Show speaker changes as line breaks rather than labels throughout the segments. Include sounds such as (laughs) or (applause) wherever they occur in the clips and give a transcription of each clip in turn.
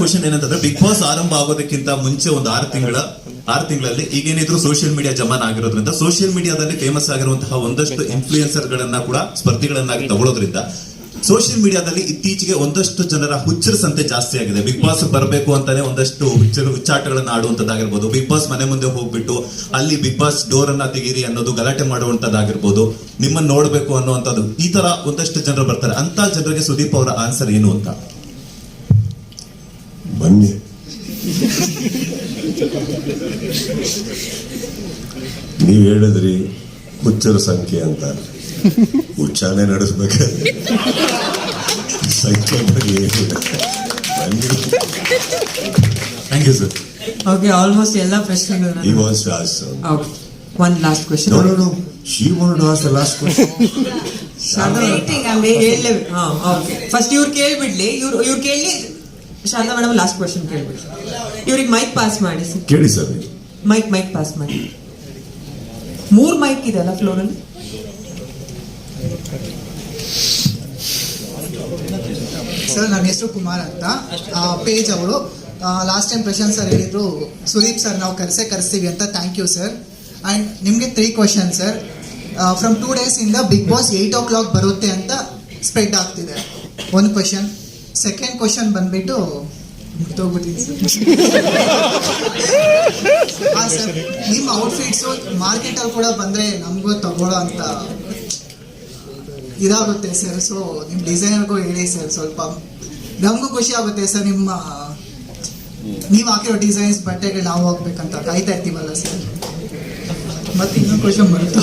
Question ಏನಂತಂದ್ರೆ big boss ಆರಂಭ ಆಗೋದಕ್ಕಿಂತ ಮುಂಚೆ ಒಂದು ಆರು ತಿಂಗಳ, ಆರು ತಿಂಗಳಲ್ಲಿ ಈಗೇನಿದ್ರು ಸೋಷಿಯಲ್ ಮೀಡಿಯಾ ಜಮಾನ್ ಆಗಿರೋದ್ರಿಂದ ಸೋಷಿಯಲ್ ಮೀಡಿಯಾದಲ್ಲಿ ಫೇಮಸ್ ಆಗಿರುವಂತಹ ಒಂದಷ್ಟು ಇನ್ಫ್ಲೂಯೆನ್ಸರ್ ಗಳನ್ನ ಕೂಡ ಸ್ಪರ್ಧಿಗಳನ್ನಾಗಿ ತಗೊಳ್ಳೋದ್ರಿಂದ ಸೋಷಿಯಲ್ ಮೀಡಿಯಾದಲ್ಲಿ ಇತ್ತೀಚೆಗೆ ಒಂದಷ್ಟು ಜನರ ಹುಚ್ಚರ ಸಂತೆ ಜಾಸ್ತಿ ಆಗಿದೆ. ಬಿಗ್ ಬಾಸ್ ಬರಬೇಕು ಅಂತಾನೆ ಒಂದಷ್ಟು ಹುಚ್ಚರ, ಹುಚ್ಚಾಟಗಳನ್ನ ಆಡುವಂತದ್ದಾಗಿರ್ಬೋದು ಬಿಗ್ ಬಾಸ್ ಮನೆ ಮುಂದೆ ಹೋಗ್ಬಿಟ್ಟು, ಅಲ್ಲಿ ಬಿಗ್ ಬಾಸ್ ಡೋರ್ ಅನ್ನ ತೆಗೀರಿ ಅನ್ನೋದು ಗಲಾಟೆ ಮಾಡುವಂತದ್ದಾಗಿರ್ಬೋದು ನಿಮ್ಮನ್ನ ನೋಡ್ಬೇಕು ಅನ್ನುವಂಥದ್ದು, ಈ ತರ ಒಂದಷ್ಟು ಜನರು ಬರ್ತಾರೆ. ಅಂತ ಜನರಿಗೆ ಸುದೀಪ್ ಅವರ ಆನ್ಸರ್ ಏನು ಅಂತ?
ಬನ್ನಿ. ನೀವ್ ಹೇಳಿದ್ರಿ ಹುಚ್ಚರ ಸಂಖ್ಯೆ ಅಂತ. ಹುಚ್ಚಾನೆ ನಡೆಸ್ಬೇಕ. ಸಂಖ್ಯೆ ಬಗ್ಗೆ ಬನ್ನಿ.
Thank you sir
okay almost ಎಲ್ಲ
ಈ was last
okay one last question
no no no she want as the last question
first ಇವ್ರು ಕೇಳ್ಬಿಡ್ಲಿ. ಇವ್ರು ಇವ್ರು ಕೇಳಿ ಶಾರದಾ ಮೇಡಮ್ ಲಾಸ್ಟ್ ಕ್ವಶನ್ ಕೇಳ್ಬಿಡಿ. ಇವ್ರಿಗೆ ಮೈಕ್ ಪಾಸ್ ಮಾಡಿ
ಕೇಳಿ ಸರ್.
ಮೈಕ್ ಮೈಕ್ ಪಾಸ್ ಮಾಡಿ. ಮೂರ್ ಮೈಕ್ ಇದೆ ಅಲ್ಲ ಫ್ಲೋರಲ್ಲಿ
ಸರ್ ನನ್ನ ಹೆಸರು ಕುಮಾರ್ ಅಂತ. ಪೇಜ್ ಅವರು ಲಾಸ್ಟ್ ಟೈಮ್ ಪ್ರಶಾಂತ್ ಸರ್ ಹೇಳಿದ್ರು ಸುದೀಪ್ ಸರ್ ನಾವು ಕರೆಸೇ ಕರೆಸ್ತೀವಿ ಅಂತ. ಥ್ಯಾಂಕ್ ಯು ಸರ್ ಆ್ಯಂಡ್ ನಿಮಗೆ three question sir from two days ಇಂದ Bigg Boss eight o'clock ಬರುತ್ತೆ ಅಂತ ಸ್ಪ್ರೆಡ್ ಆಗ್ತಿದೆ. ಒಂದು ಕ್ವಶನ್ ಸೆಕೆಂಡ್ ಕ್ವಶನ್ ಬಂದ್ಬಿಟ್ಟು ನಿಮ್ ಸರ್. ಹಾಂ ಸರ್ ನಿಮ್ಮ ಔಟ್ಫಿಟ್ಸು ಮಾರ್ಕೆಟಲ್ಲಿ ಕೂಡ ಬಂದರೆ ನಮಗೂ ತಗೊಳ್ಳೋ ಅಂತ ಇದಾಗುತ್ತೆ ಸರ್. ಸೊ ನಿಮ್ಮ ಡಿಸೈನರ್ಗೂ ಹೇಳಿ ಸರ್ ಸ್ವಲ್ಪ. ನಮಗೂ ಖುಷಿ ಆಗುತ್ತೆ ಸರ್ ನಿಮ್ಮ ನೀವು ಹಾಕಿರೋ ಡಿಸೈನ್ಸ್ ಬಟ್ಟೆಗೆ ನಾವು ಹೋಗ್ಬೇಕಂತ ಕಾಯ್ತಾ ಇರ್ತೀವಲ್ಲ ಸರ್. ಮತ್ತೆ ಇನ್ನೊಂದು ಕ್ವಶನ್ ಬರುತ್ತೆ?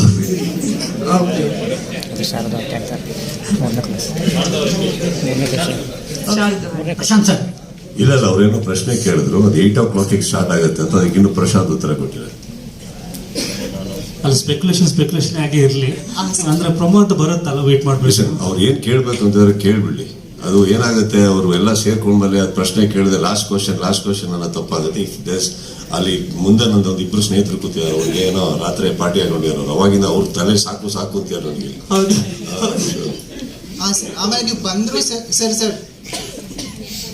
ಓಕೆ
ಶಾರದಾ ಕೇಳ್ತಾರೆ ಮೂರನೇ ಕ್ಲಾಸ್ ಮೂರನೇ ಕ್ವಶನ್ ಪ್ರಶಾಂತ್ ಸರ್.
ಇಲ್ಲ ಇಲ್ಲ ಅವ್ರೇನೋ ಪ್ರಶ್ನೆ ಕೇಳಿದ್ರು. ಅದು ಏಟ್ ಓ ಕ್ಲಾಕಿಗೆ ಸ್ಟಾರ್ಟ್ ಆಗುತ್ತೆ ಅಂತ ಅದಕ್ಕೆ ಇನ್ನು ಪ್ರಶಾಂತ್ ಉತ್ತರ ಕೊಟ್ಟಿದ್ದಾರೆ.
ಅಲ್ಲಿ ಸ್ಪೆಕ್ಯುಲೇಷನ್ ಸ್ಪೆಕ್ಯುಲೇಷನ್ ಆಗಿ ಇರಲಿ. ಅಂದ್ರೆ ಪ್ರಮೋದ್ ಬರುತ್ತಲ್ಲ ವೇಟ್ ಮಾಡ್ಬೇಕು.
ಲಿಸನ್ ಅವ್ರು ಏನ್ ಕೇಳ್ಬೇಕು ಅಂತಂದ್ರೆ ಕೇಳ್ಬಿಡ್ಲಿ. ಅದು ಏನಾಗುತ್ತೆ ಅವರು ಎಲ್ಲ ಸೇರ್ಕೊಂಡ್ಮೇಲೆ ಅದು ಪ್ರಶ್ನೆ ಕೇಳಿದೆ ಲಾಸ್ಟ್ ಕ್ವಶನ್ ಲಾಸ್ಟ್ ಕ್ವಶನ್ ಅನ್ನೋ ತಪ್ಪಾಗುತ್ತೆ ಇಫ್ ದೇಸ್ ಅಲ್ಲಿ ಮುಂದೆ ನಂದು ಒಂದು ಸ್ನೇಹಿತರು ಕೂತಿದ್ದಾರೆ ಅವ್ರಿಗೆ ಏನೋ ರಾತ್ರಿ ಪಾರ್ಟಿ ಹಾಕೊಂಡಿರೋರು ಅವಾಗಿಂದ ಅವ್ರ ತಲೆ ಸಾಕು ಸಾಕು ಅಂತಾರೆ ನನಗೆ
ಹೌದು.
ಹಾಂ ಸರ್. ಆಮೇಲೆ ನೀವು ಬಂದ್ರು ಸರ್ ಸರ್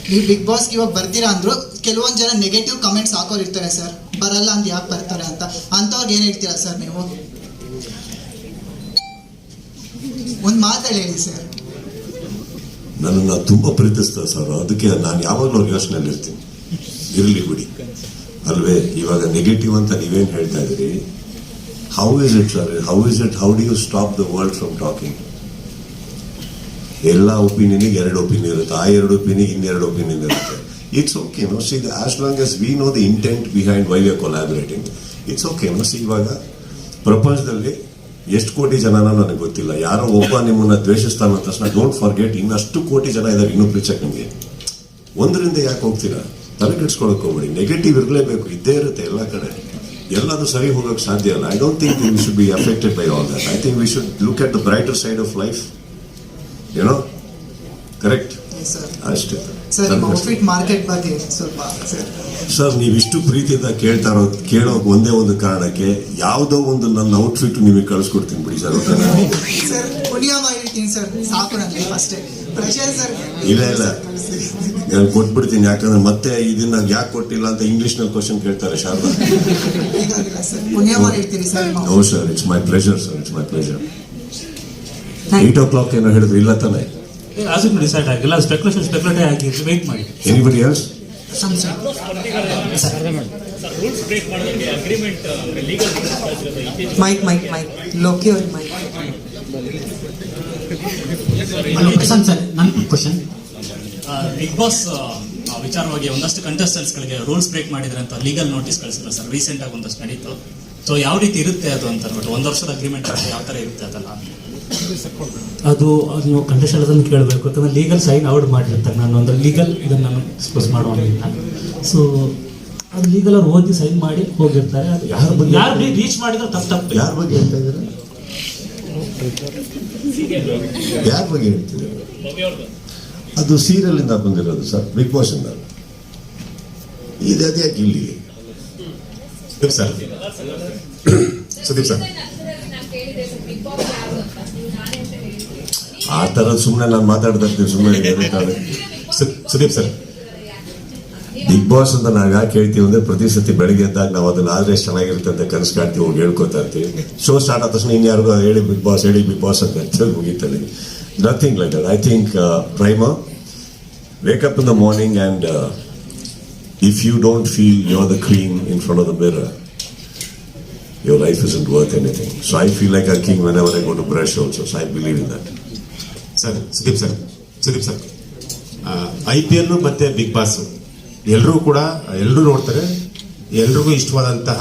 ನೀವು ಬಿಗ್ ಬಾಸ್ಗೆ ಇವಾಗ ಬರ್ತೀರಾ ಅಂದ್ರು ಕೆಲವೊಂದು ಜನ ನೆಗೆಟಿವ್ ಕಮೆಂಟ್ಸ್ ಹಾಕೋರು ಇರ್ತಾರೆ ಸರ್. ಬರಲ್ಲ ಅಂತ ಯಾಕೆ ಬರ್ತಾರೆ ಅಂತ. ಅಂಥವ್ರಿಗೆ ಏನು ಹೇಳ್ತೀರಾ ಸರ್ ನೀವು? ಒಂದು ಮಾತಾಡಿ ಹೇಳಿ ಸರ್.
ನನ್ನನ್ನು ತುಂಬ ಪ್ರೀತಿಸ್ತಾರೆ ಸರ್. ಅದಕ್ಕೆ ನಾನು ಯಾವಾಗಲೂ ಯೋಚನೆಯಲ್ಲಿ ಇರ್ತೀನಿ. ಇರಲಿ ಬಿಡಿ. ಅಲ್ವೇ, ಇವಾಗ ನೆಗೆಟಿವ್ ಅಂತ ನೀವೇನು ಹೇಳ್ತಾ ಇದ್ದೀರಿ? How is it sir how is it how do you stop the world from talking ಎಲ್ಲ ಒಪಿನಿಯನಿಗೆ ಎರಡು ಒಪಿನಿಯನ್ ಇರುತ್ತೆ. ಆ ಎರಡು ಒಪಿನಿಯನ್ ಇನ್ನೆರಡು ಒಪಿನಿಯನ್ ಇರುತ್ತೆ. It's okay no see as long as we know the intent behind why we collaborating it's okay no see ಇವಾಗ ಪ್ರಪಂಚದಲ್ಲಿ ಎಷ್ಟು ಕೋಟಿ ಜನನ ನನಗೆ ಗೊತ್ತಿಲ್ಲ. ಯಾರೋ ಒಬ್ಬ ನಿಮ್ಮನ್ನ ದ್ವೇಷಿಸ್ತಾನ ತಕ್ಷಣ ಡೋಂಟ್ ಫಾರ್ಗೆಟ್ ಇನ್ನಷ್ಟು ಕೋಟಿ ಜನ ಇದ್ದಾರೆ ಇನ್ನೂ ಪ್ರೀಚಕ್ ನಿಮಗೆ. ಒಂದರಿಂದ ಯಾಕೆ ಹೋಗ್ತೀರಾ? ತಲೆ ಕೆಡ್ಸ್ಕೊಳಕ್ ಹೋಗ್ಬೇಡಿ. ನೆಗೆಟಿವ್ ಇರಲೇಬೇಕು. ಇದ್ದೇ ಇರುತ್ತೆ ಎಲ್ಲ ಕಡೆ. ಎಲ್ಲಾದ್ರೂ ಸರಿ ಹೋಗೋಕೆ ಸಾಧ್ಯ ಇಲ್ಲ. I don't think we should be affected by all that I think we should look at the brighter side of life ಏನೋ ಕರೆಕ್ಟ್
ಸರ್.
ಅಷ್ಟೇ.
ಸರ್ ನಿಮ್ಮ ಮಾರ್ಕೆಟ್ ಬಗ್ಗೆ ಸ್ವಲ್ಪ ಸರ್.
ಸರ್ ನೀವಿಷ್ಟು ಪ್ರೀತಿಯಿಂದ ಕೇಳ್ತಾ ಇರೋ ಕೇಳೋ ಒಂದೇ ಒಂದು ಕಾರಣಕ್ಕೆ ಯಾವುದೋ ಒಂದು ನನ್ನ ಔಟ್ಫಿಟ್ ನಿಮಗೆ ಕಳಿಸ್ಕೊಡ್ತೀನಿ ಬಿಡಿ ಸರ್
ಸರ್ ಪುಣ್ಯ ಮಾಡಿರ್ತೀನಿ ಸರ್. ಸಾಕು ನನಗೆ ಅಷ್ಟೇ. ಪ್ರಶಾಂತ್ ಸರ್.
ಇಲ್ಲ, ಇಲ್ಲ. ನಾನು ಕೊಟ್ಬಿಡ್ತೀನಿ ಯಾಕಂದ್ರೆ ಮತ್ತೆ ಇದನ್ನ ಯಾಕೆ ಕೊಟ್ಟಿಲ್ಲ ಅಂತ ಇಂಗ್ಲಿಷ್ನಲ್ಲಿ ಕ್ವಶನ್ ಕೇಳ್ತಾರೆ ಶಾರದಾ.
ಸರ್. ಪುಣ್ಯ ಮಾಡಿರ್ತೀರಿ sir
no sir it's my pleasure sir it's my pleasure eight o'clock ಏನೋ ಹೇಳಿದ್ರು ಇಲ್ಲ ತಾನೆ?
ಆಸ್ ಡಿಸೈಡ್ ಆಗಿಲ್ಲ. ಸ್ಪೆಕ್ಯುಲೇಷನ್ ಸ್ಪೆಕ್ಯುಲೇಟೇ ಆಗಿ ವೇಟ್ ಮಾಡಿ.
Anybody else
Prashanth sir
Sharada madam
mike mike mike Loki ಅವ್ರ ಮೈಕ್
ಪ್ರಶಾಂತ್ ಸರ್ ನನ್ನ ಕ್ವಶನ್
ಬಿಗ್ ಬಾಸ್ ವಿಚಾರವಾಗಿ ಒಂದಷ್ಟು ಕಂಟೆಸ್ಟೆಂಟ್ಸ್ಗಳಿಗೆ ಗಳಿಗೆ ರೂಲ್ಸ್ ಬ್ರೇಕ್ ಮಾಡಿದ್ರೆ ಅಂತ ಲೀಗಲ್ ನೋಟಿಸ್ ಕಳಿಸಿದ್ರು ಸರ್ ರೀಸೆಂಟ್ ಆಗಿ ಒಂದಷ್ಟು ನಡೀತು. ಸೊ ಯಾವ ರೀತಿ ಇರುತ್ತೆ ಅದು ಅಂತ ಅಂದ್ಬಿಟ್ಟು ಒಂದು ವರ್ಷದ ಅಗ್ರಿಮೆಂಟ್ ಯಾವ ತರ ಇರುತ್ತೆ ಅದಲ್ಲ?
ಅದು ಅದು ನೀವು ಕಂಡೀಷನ್ ಅದನ್ನು ಕೇಳಬೇಕು. ಯಾಕಂದ್ರೆ ಲೀಗಲ್ ಸೈನ್ ಔಟ್ ಮಾಡಿರ್ತಾರೆ ನಾನು ಒಂದು ಲೀಗಲ್ ಇದನ್ನು ನಾನು ಎಕ್ಸ್ಪ್ರೆಸ್ ಮಾಡೋದಿಲ್ಲ ಸೊ ಅದು ಲೀಗಲ್ ಅವ್ರು ಓದಿ ಸೈನ್ ಮಾಡಿ ಹೋಗಿರ್ತಾರೆ. ಅದು
ಯಾರ ಬಗ್ಗೆ?
ಯಾರು ರೀಚ್ ಮಾಡಿದ್ರೆ ತಪ್ಪು ತಪ್ಪು
ಯಾರ ಬಗ್ಗೆ ಹೇಳ್ತಾ ಇದ್ದಾರೆ? ಯಾರ ಬಗ್ಗೆ ಹೇಳ್ತಿದ್ರು ಅದು ಸೀರಿಯಲ್ ಇಂದ ಬಂದಿರೋದು ಸರ್ ಬಿಗ್ ಬಾಸ್ ಇಂದ. ಇದು ಅದ್ಯಾಕೆ ಇಲ್ಲಿ?
Sir Sudeep sir.
ಆ ಥರ ಸುಮ್ಮನೆ ನಾನು ಮಾತಾಡ್ತಾ ಇರ್ತೀನಿ ಸುಮ್ಮನೆ
ಸುದೀಪ್ ಸರ್
ಬಿಗ್ ಬಾಸ್ ಅಂತ ನಾವ್ ಯಾಕೆ ಹೇಳ್ತೀವಿ ಅಂದ್ರೆ ಪ್ರತಿ ಸತಿ ಬೆಳಗ್ಗೆ ಎದ್ದಾಗ ನಾವು ಅದನ್ನ ಆದ್ರೆ ಎಷ್ಟು ಚೆನ್ನಾಗಿರುತ್ತೆ ಅಂತ ಕನಸು ಕಾಡ್ತೀವಿ ಹೋಗಿ ಹೇಳ್ಕೊತಾ ಇರ್ತೀವಿ ಶೋ ಸ್ಟಾರ್ಟ್ ಆದ ತಕ್ಷಣ ಇನ್ಯಾರಿಗೂ ಹೇಳಿ ಬಿಗ್ ಬಾಸ್, ಹೇಳಿ ಬಿಗ್ ಬಾಸ್ ಅಂತ ಹೇಳಿ ಮುಗೀತಲ್ಲಿ nothing like that I think prime wake up in the morning and if you don't feel you are the queen in front of the mirror your life isn't worth anything. So I feel like a king whenever I go to brush also. So I believe in that.
Sir, Sudeep sir Sudeep sir. I P L ಮತ್ತೆ Bigg Boss ಎಲ್ಲರೂ ಕೂಡ ಎಲ್ಲರೂ ನೋಡ್ತಾರೆ, ಎಲ್ರಿಗೂ ಇಷ್ಟವಾದಂತಹ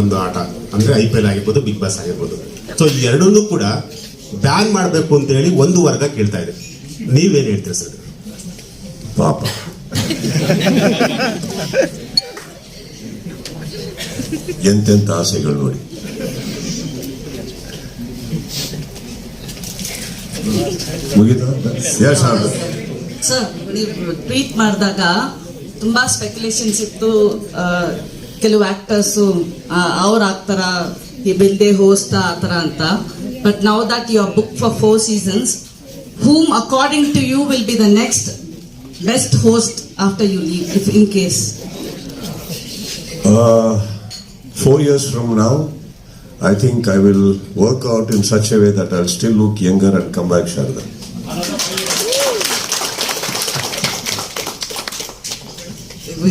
ಒಂದು ಆಟ. ಅಂದ್ರೆ ಐ ಪಿ ಎಲ್ ಆಗಿರ್ಬೋದು ಬಿಗ್ ಬಾಸ್ ಆಗಿರ್ಬೋದು. ಸೊ ಈ ಎರಡನ್ನೂ ಕೂಡ ಬ್ಯಾನ್ ಮಾಡಬೇಕು ಅಂತ ಹೇಳಿ ಒಂದು ವರ್ಗ ಕೇಳ್ತಾ ಇದೆ. ನೀವೇನ್ ಹೇಳ್ತೀರಿ ಸರ್?
ಪಾಪ. ಎಂತೆಂತ ಆಸೆಗಳು ನೋಡಿ. ಮುಗಿತಾ ಸರ್
ಸರ್ ನೀವು ಟ್ವೀಟ್ ಮಾಡಿದಾಗ ತುಂಬಾ ಸ್ಪೆಕ್ಯುಲೇಷನ್ಸ್ ಇತ್ತು ಕೆಲವು ಆ್ಯಕ್ಟರ್ಸು ಅವ್ರು ಆಗ್ತಾರ? ಈ ಬಿಲ್ದೆ ಹೋಸ್ಟ್ ಆ ಥರ ಅಂತ. But now that you are book for four seasons whom according to you will be the next best host after you leave if in case
four years from now, I think I will work out in such a way that I'll still look younger and come back Sharda.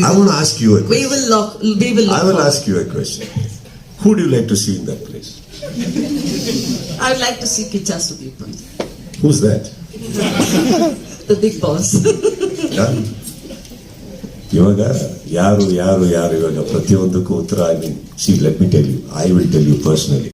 I want to ask you a question.
We will look. We will look
I
will
ask you a question. Who do you like to see in that place?
I would like to see Kichasu Sudipan.
Who's that? (laughs)
the big boss.
yeah? You are there? ಯಾರು ಯಾರು ಯಾರು ಇವಾಗ ಪ್ರತಿಯೊಂದಕ್ಕೂ ಉತ್ತರ I mean see let me tell you I will tell you personally